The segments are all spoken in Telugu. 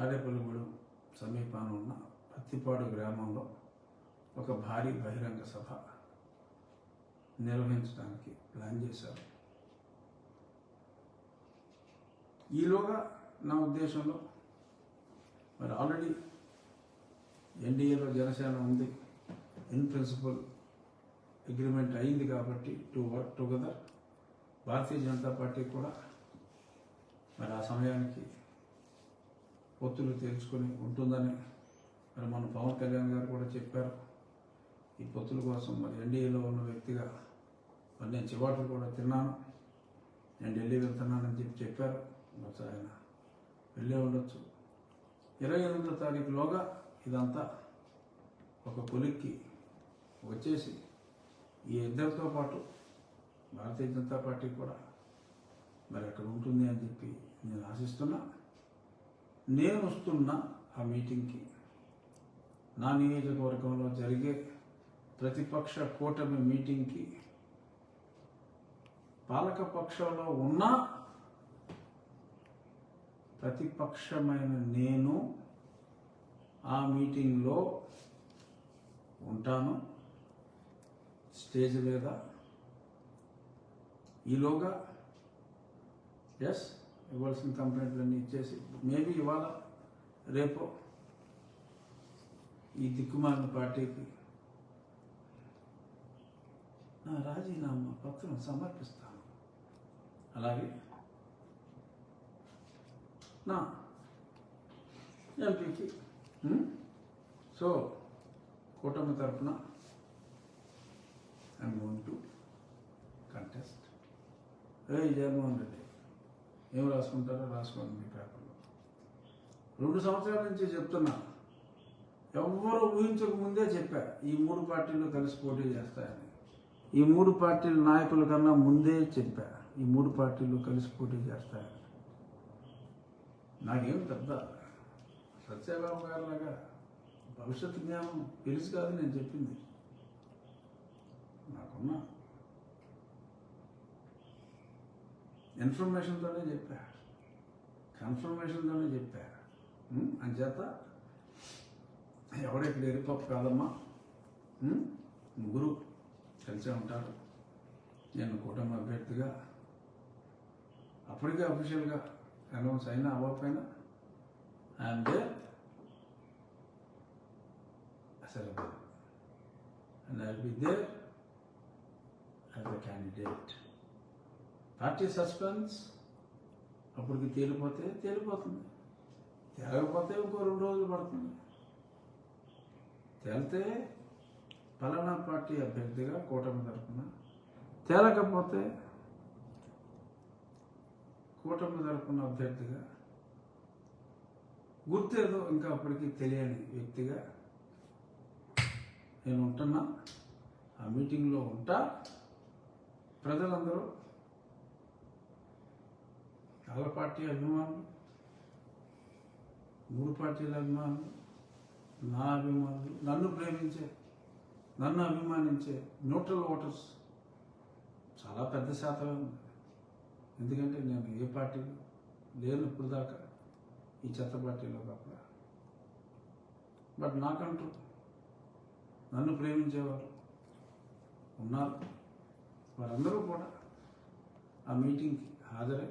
తాడేపల్లిగూడెం సమీపాన ఉన్న పత్తిపాడు గ్రామంలో ఒక భారీ బహిరంగ సభ నిర్వహించడానికి ప్లాన్ చేశారు. ఈలోగా నా ఉద్దేశంలో మరి ఆల్రెడీ ఎన్డీఏలో జనసేన ఉంది. ఇన్ ప్రిన్సిపల్ అగ్రిమెంట్ అయింది కాబట్టి to work together. Bharatiya Janata party కూడా మరి ఆ సమయానికి పొత్తులు తేల్చుకొని ఉంటుందని మరి మన పవన్ కళ్యాణ్ గారు కూడా చెప్పారు. ఈ పొత్తుల కోసం మరి ఎన్డీఏలో ఉన్న వ్యక్తిగా మరి నేను చివాట్లు కూడా తిన్నాను. నేను ఢిల్లీ వెళ్తున్నానని చెప్పి చెప్పారు. బహుశా ఆయన వెళ్ళే ఉండొచ్చు. ఇరవై ఎనిమిదో తారీఖులోగా ఇదంతా ఒక కొలిక్కి వచ్చేసి ఈ ఇద్దరితో పాటు భారతీయ జనతా పార్టీ కూడా మరి అక్కడ ఉంటుంది అని చెప్పి నేను ఆశిస్తున్నా. నేను వస్తున్న ఆ మీటింగ్కి. నా నియోజకవర్గంలో జరిగే ప్రతిపక్ష కూటమి మీటింగ్కి పాలకపక్షంలో ఉన్న ప్రతిపక్షమైన నేను ఆ మీటింగ్లో ఉంటాను. స్టేజ్ మీద ఈలోగా ఎస్ ఇవ్వాల్సిన కంప్లైంట్లన్నీ ఇచ్చేసి మేబీ ఇవాళ రేపు ఈ దిక్కుమాలిన పార్టీకి నా రాజీనామా పత్రం సమర్పిస్తాను. అలాగే నా ఎంపీకి సో కూటమి తరఫున ఐ గోయింగ్ టు కంటెస్ట్. ఏ జగన్మోహన్ రెడ్డి ఏం రాసుకుంటారో రాసుకోండి మీ పేపర్లో. రెండు సంవత్సరాల నుంచి చెప్తున్నా. ఎవ్వరు ఊహించక ముందే చెప్పా ఈ మూడు పార్టీలు కలిసి పోటీ చేస్తాయని. ఈ మూడు పార్టీల నాయకుల కన్నా ముందే చెప్పా ఈ మూడు పార్టీలు కలిసి పోటీ చేస్తాయని. నాకేం పెద్ద సత్యబాబు గారి లాగా భవిష్యత్ జ్ఞానం తెలుసు కాదు నేను చెప్పింది. నాకున్న ఇన్ఫర్మేషన్తోనే చెప్పా కన్ఫర్మేషన్తోనే చెప్పా ఉం? అంచేత ఇక్కడ ఎరిపప్పు కాదమ్మా. ముగ్గురు కలిసే ఉంటారు. నేను కూటమి అభ్యర్థిగా అప్పటికే అఫీషియల్గా అనౌన్స్ అయినా అవ్వకపోయినా ఐఎమ్ దేర్ అసలు and I be there as a candidate party suspense అప్పటికి తేలిపోతే తేలిపోతుంది. తేలకపోతే ఇంకో రెండు రోజులు పడుతుంది. తేలితే పలానా పార్టీ అభ్యర్థిగా కూటమి తరఫున తేలకపోతే కూటమి తరఫున అభ్యర్థిగా గుర్తేదో ఇంకా అప్పటికి తెలియని వ్యక్తిగా నేను ఉంటున్నా. ఆ మీటింగ్లో ఉంటా. ప్రజలందరూ కాల పార్టీ అభిమానులు మూడు పార్టీల అభిమానులు నా అభిమానులు నన్ను ప్రేమించే నన్ను అభిమానించే న్యూట్రల్ ఓటర్స్ చాలా పెద్ద శాతమే ఉంది ఎందుకంటే నేను ఏ పార్టీలో లేను ఇప్పుడు దాకా ఈ చెత్త పార్టీలో తప్ప బట్ నాకంటూ నన్ను ప్రేమించేవారు ఉన్నారు. వారందరూ కూడా ఆ మీటింగ్కి హాజరై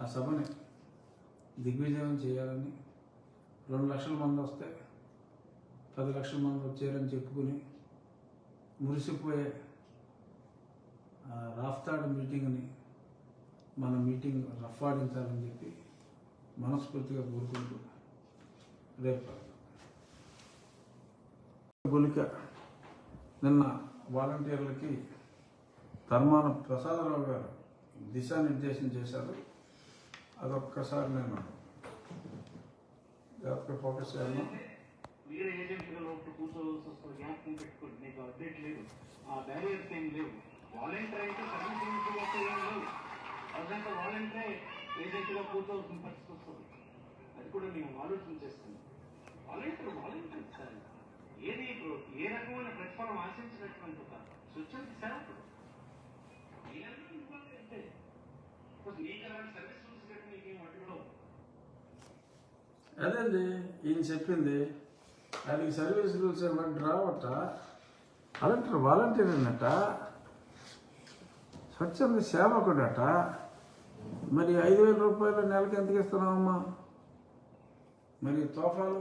ఆ సభని దిగ్విజయం చేయాలని రెండు లక్షల మంది వస్తే పది లక్షల మంది వచ్చారని చెప్పుకుని మురిసిపోయే ఆ మీటింగ్ని మన మీటింగ్ రఫాడించాలని చెప్పి మనస్ఫూర్తిగా కోరుకుంటూ రేపు గులిక నిన్న వాలంటీర్లకి ధర్మాన ప్రసాదరావు గారు దిశానిర్దేశం చేశారు. అదొక్కసారి నేను జాగ్రత్తగా ఫోకస్ చేయాలి వేరే ఏజెంట్గా కూర్చోవలసి వస్తుంది. జ్ఞాపకం పెట్టుకోండి. నీకు అప్డేట్ లేదు. ఆ బ్యారియర్స్ ఏం లేవు. వాలంటీర్ అయితే సర్వీస్ ఏం లేవు. అదంతా వాలంటీర్ ఏజెంట్గా కూర్చోవలసిన పరిస్థితి వస్తుంది. అది కూడా నేను ఆలోచన చేస్తాను. Volunteer volunteer sir. ఏది ఇప్పుడు ఏ రకమైన ప్రతిఫలం ఆశించినటువంటి ఒక స్వచ్ఛంద సేవకుడు? అంటే నీకు అలాంటి సర్వీస్ రూల్స్ అదేండి ఈయన చెప్పింది ఆయనకి సర్వీస్ రూల్స్ ఏమంటే రావట కలెక్టర్ వాలంటీర్ అన్నట స్వచ్ఛంద సేవకుడట మరి ఐదు వేల రూపాయలు నెలకి ఎంతకి ఇస్తున్నావమ్మా? మరి తోఫాలు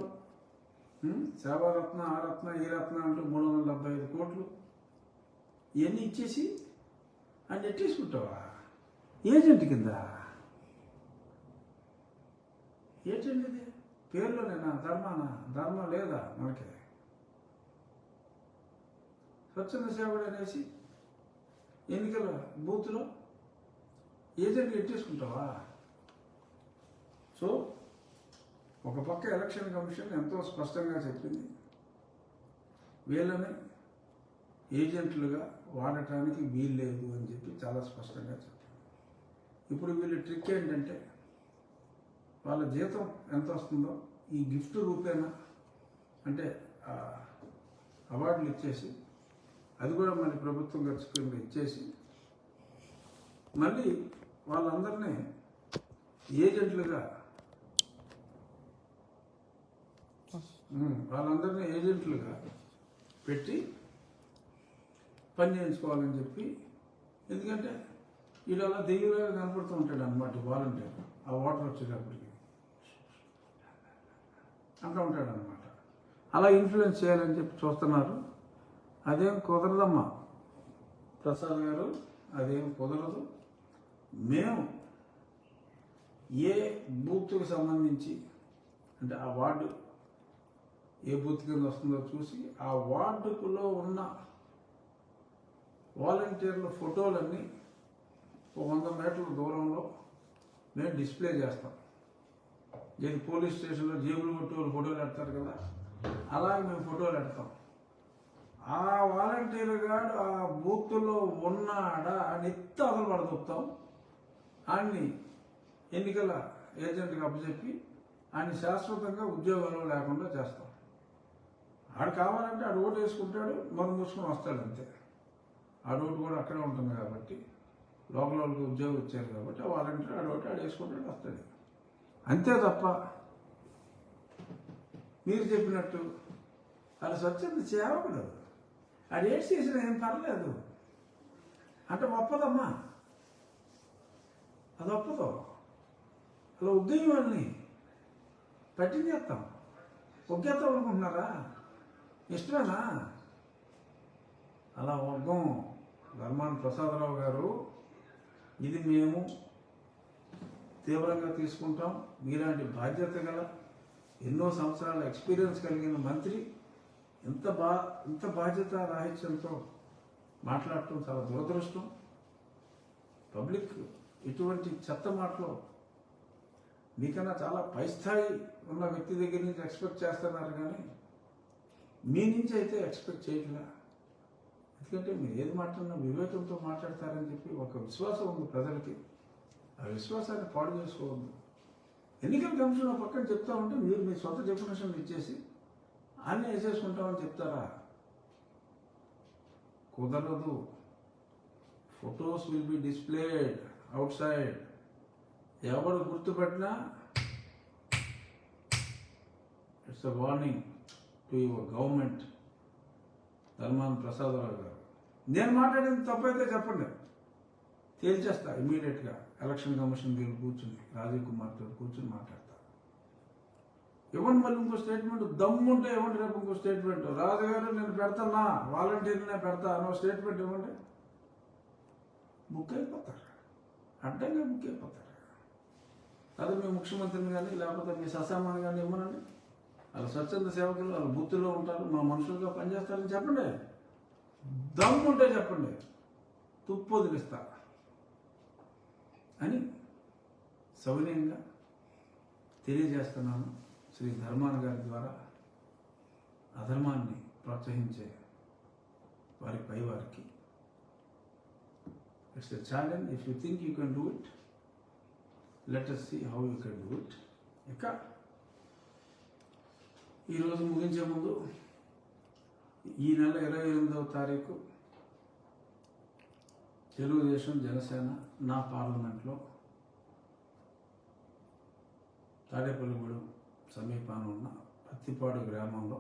సేవారత్న ఆ రత్న ఈ రత్న అంటూ మూడు వందల డెబ్బై ఐదు కోట్లు. ఇవన్నీ ఇచ్చేసి అని ఎట్టేసుకుంటావా? ఏజెంట్ కింద ఏజెంట్ ఇది పేర్లోనేనా? ధర్మానా? ధర్మం లేదా మనకి? స్వచ్ఛంద సేవడు అనేసి ఎన్నికల బూత్లో ఏజెంట్ ఎట్టేసుకుంటావా సో ఒక పక్క ఎలక్షన్ కమిషన్ ఎంతో స్పష్టంగా చెప్పింది. వీళ్ళని ఏజెంట్లుగా వాడటానికి వీలు లేదు అని చెప్పి చాలా స్పష్టంగా చెప్పింది. ఇప్పుడు వీళ్ళ ట్రిక్ ఏంటంటే వాళ్ళ జీతం ఎంత వస్తుందో ఈ గిఫ్ట్ రూపేనా? అంటే అవార్డులు ఇచ్చేసి అది కూడా మళ్ళీ ప్రభుత్వం ఖర్చు కింద ఇచ్చేసి మళ్ళీ వాళ్ళందరినీ ఏజెంట్లుగా వాళ్ళందరినీ ఏజెంట్లుగా పెట్టి పని చేయించుకోవాలని చెప్పి ఎందుకంటే వీళ్ళు అలా దెయ్యంలాగా కనపడుతూ ఉంటాడు అనమాట వాలంటీర్ ఆ వాటర్ వచ్చేటప్పటికి. అంతా ఉంటాడు అనమాట అలా ఇన్ఫ్లుయెన్స్ చేయాలని చెప్పి చూస్తున్నారు. అదేం కుదరదమ్మా. ప్రసాద్ గారు అదేం కుదరదు. మేము ఏ బూత్కి సంబంధించి అంటే ఆ వార్డు ఏ బూత్ కింద వస్తుందో చూసి ఆ వార్డులో ఉన్న వాలంటీర్ల ఫోటోలన్నీ ఒక వంద మీటర్ల దూరంలో మేము డిస్ప్లే చేస్తాం. ఇది పోలీస్ స్టేషన్లో జేబులు కొట్టి వాళ్ళు ఫోటోలు పెడతారు కదా అలాగే మేము ఫోటోలు పెడతాం. ఆ వాలంటీర్ గాడు ఆ బూత్లో ఉన్నాడా అని ఎత్తి అదలు పడదొప్తాం ఆయన్ని ఎన్నికల ఏజెంట్కి అప్పచెప్పి ఆయన శాశ్వతంగా ఉద్యోగంలో లేకుండా చేస్తాం. ఆడు కావాలంటే ఆడు ఓటు వేసుకుంటాడు మనం మూసుకొని వస్తాడు అంతే. ఆడు ఓటు కూడా అక్కడే ఉంటుంది కాబట్టి లోకల్ వాళ్ళకి ఉద్యోగం వచ్చారు కాబట్టి ఆ వాలంటీర్ ఆడు ఓటు ఆడు వేసుకుంటాడు వస్తాడు. అంతే తప్ప మీరు చెప్పినట్టు అది స్వచ్ఛంద సేవకుడు అది ఏం చేసినా ఏం పర్లేదు. అంటే ఒప్పదమ్మా. అది ఒప్పదు. అలా ఉద్యోగం వాళ్ళని పట్టించేస్తాం ఉగ్గేస్తాం అనుకుంటున్నారా? ఇష్టమేనా? అలా వర్గం ధర్మాన ప్రసాదరావు గారు ఇది మేము తీవ్రంగా తీసుకుంటాం. మీలాంటి బాధ్యత గల ఎన్నో సంవత్సరాల ఎక్స్పీరియన్స్ కలిగిన మంత్రి ఇంత బా ఇంత బాధ్యత రాహిత్యంతో మాట్లాడటం చాలా దురదృష్టం. పబ్లిక్ ఇటువంటి చెత్త మాటలు మీకన్నా చాలా పై స్థాయి ఉన్న వ్యక్తి దగ్గర నుంచి ఎక్స్పెక్ట్ చేస్తున్నారు కానీ మీ నుంచి అయితే ఎక్స్పెక్ట్ చేయట్లా. ఎందుకంటే మీరు ఏది మాట్లాడినా వివేకంతో మాట్లాడతారని చెప్పి ఒక విశ్వాసం ఉంది ప్రజలకి. ఆ విశ్వాసాన్ని పాడు చేసుకోవద్దు. ఎన్నికల కమిషన్ ఒక పక్కన చెప్తా ఉంటే మీరు మీ సొంత డెఫినేషన్లు ఇచ్చేసి అన్నీ వేసేసుకుంటామని చెప్తారా? కుదరదు. Photos will be displayed outside ఎవరు గుర్తుపెట్టినా it's a warning to your government Dharmana Prasadarao గారు. నేను మాట్లాడింది తప్పైతే చెప్పండి. తేల్చేస్తా ఇమీడియట్గా. ఎలక్షన్ కమిషన్ దగ్గర కూర్చుని రాజీవ్ కుమార్తో కూర్చుని మాట్లాడతా ఇవ్వండి మళ్ళీ ఇంకో స్టేట్మెంట్? దమ్ముంటే ఇవ్వండి రేపు ఇంకో స్టేట్మెంట్. రాజుగారు నేను పెడతానా వాలంటీర్నే పెడతా అనో స్టేట్మెంట్ ఇవ్వండి. బుక్ అడ్డంగా బుక్ అయిపోతారు అదే మీ ముఖ్యమంత్రిని కానీ లేకపోతే మీ ససామాన్ని కానీ ఇవ్వనండి. వాళ్ళ స్వచ్ఛంద సేవకులు వాళ్ళ బూత్తులో ఉంటారు మా మనుషులుగా పనిచేస్తారని చెప్పండి. దమ్ముంటే చెప్పండి. తుప్పు వదిలిస్తా. అని సౌనీయంగా తెలియజేస్తున్నాను శ్రీ ధర్మాన్ గారి ద్వారా అధర్మాన్ని ప్రోత్సహించే వారి పై వారికి. It's a challenge if you think you can do it let us see how you can do it ఇక ఈరోజు ముగించే ముందు ఈ నెల ఇరవై ఎనిమిదవ తారీఖు తెలుగుదేశం జనసేన నా పార్లమెంట్లో తాడేపల్లిగూడెం సమీపాన ఉన్న పత్తిపాడు గ్రామంలో